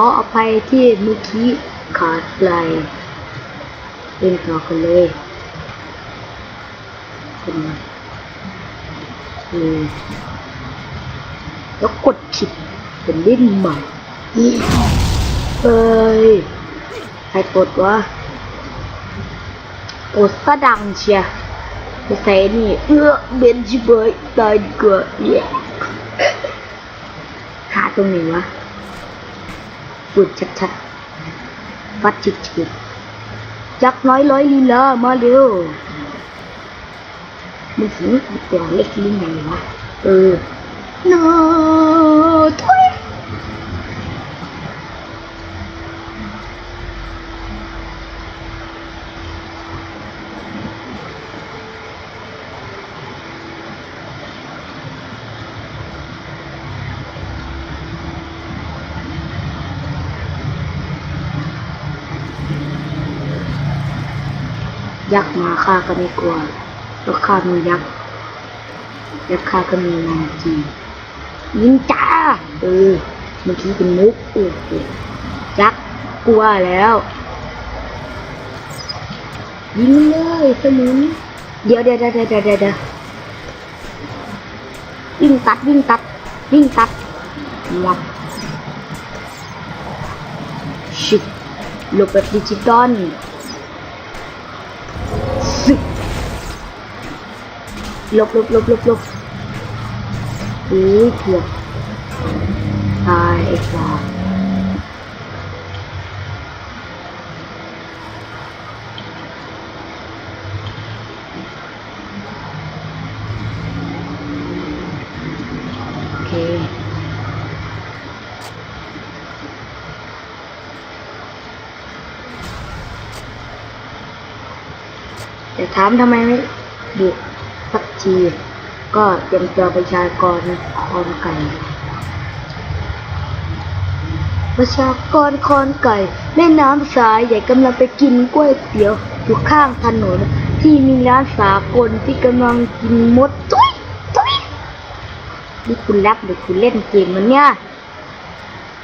ออภัยที่เมื่อกี้ขาดไหลเล่นต่อกันเลยเป็นแล้วกดผิดเป็นดิ้นใหม่นี่เอ้ยใครกดวะกดก็ดังเชียร์ไปใส่นี่เอื้อเบนจิเบยตายดีกว่าเย้หาตรงไหนวะ ปุดชัดๆฟัดจิกจิกยักษ์น้อยร้อยลีลามาเร็วมันถึงตัวเล็กลิ้นไหนวะเออน้อย ยักษ์มาฆ่าก็ไม่กลัวเพราะข้ามียักษ์และข้าก็มีนางจียิงจ้าเออเมื่อกี้เป็นมุกโอ้โหยักษ์กลัวแล้วยิงเลยสมุนเดี๋ยวเดี๋ยวเดี๋ยวเดี๋ยวเดี๋ยวเดี๋ยววิ่งตัดวิ่งตัดวิ่งตัดวับชิบลบแบบดิจิตอล ลบลบลบลบลบอุ้ยเกือบตายไอ้ฟาโอเคแต่ถามทำไมไม่บุ กสักทีก็เตรียมตัวประชากรคอนไก่ ประชากรคอนไก่แม่น้ำสายใหญ่กำลังไปกินก๋วยเตี๋ยวอยู่ข้างถนนที่มีร้านสากลที่กำลังกินมดตุ้ยตุ้ยนี่คุณแรปหรือคุณเล่นเกมมันเนี่ย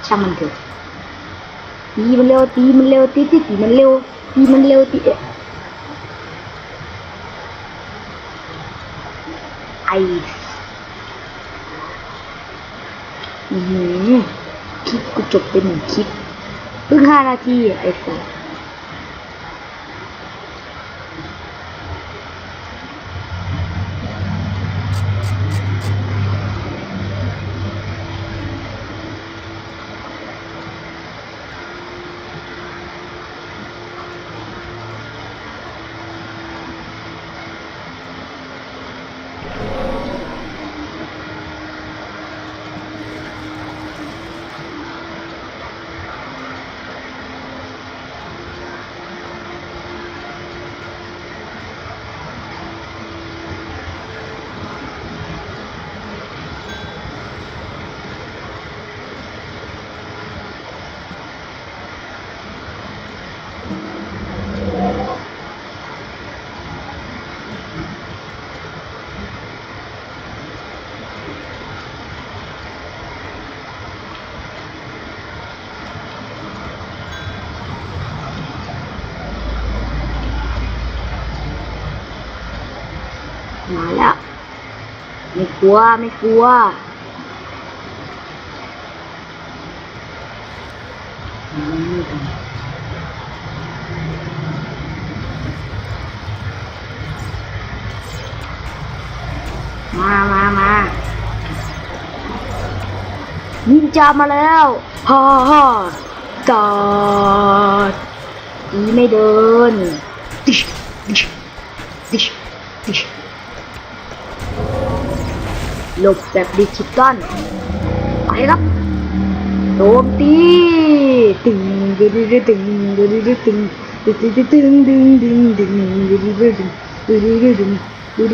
ช่างมันเถอะตีมันเร็วตีมันเร็วตีตีตีมันเร็วตีมันเร็วตีเอ๊ะ ไออือหือคลิปกูจบไปหนึ่งคลิปเพิ่งห้านาทีไอ้สัสมาแล้ว ไม่กลัว ไม่กลัว มามามานินจามาแล้วฮ่าฮ่าจอดอีไม่เดินติชติชติชติช หลบแบบดิจิตอลไปครับโจมตีตึงดึงดึงดึงดึงดึงดึงดึงดึงดึงดึงดึงดึงดึงดึงดึงดึง Oh,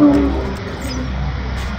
ดู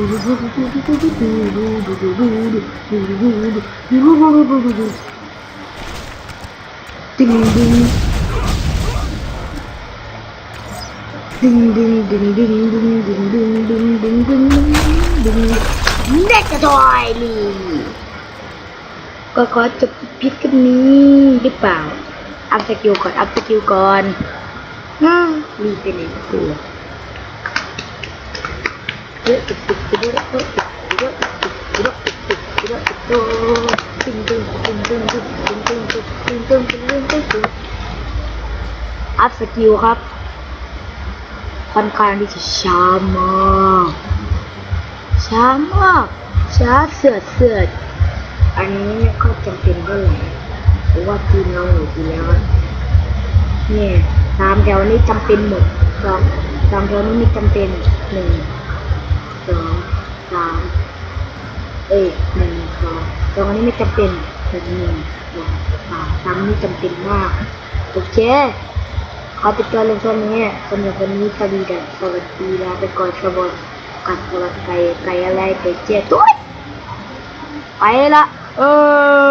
ตึงตึงตึงตึงตึงตึงตึงตึงตึงตึงตึงตึงตึงอัพสกิล อัพสกิลครับค่อนข้างที่จะช้ามากช้ามากช้าเสือดเสือดอันนี้ไม่ค่อยจำเป็นเท่าไหร่เพราะว่าทีมเราอยู่ดีแล้วอะเนี่ยสามแถวนี้จำเป็นหมดสองสามแถวนี้ม่จำเป็นหนึ่ง สามเอ้ยหนึ่งสองสองอันนี้ไม่จำเป็นหนึ่งหนึ่งสองสามสามนี่จำเป็นมากโอเคขอติดตัวเรื่องตัวนี้สำหรับวันนี้สวัสดีกันสวัสดีลาไปก่อนสวัสดีกัดสวัสดีไก่ไก่อะไรไก่เจี๊ยตุ้ยไปละเออ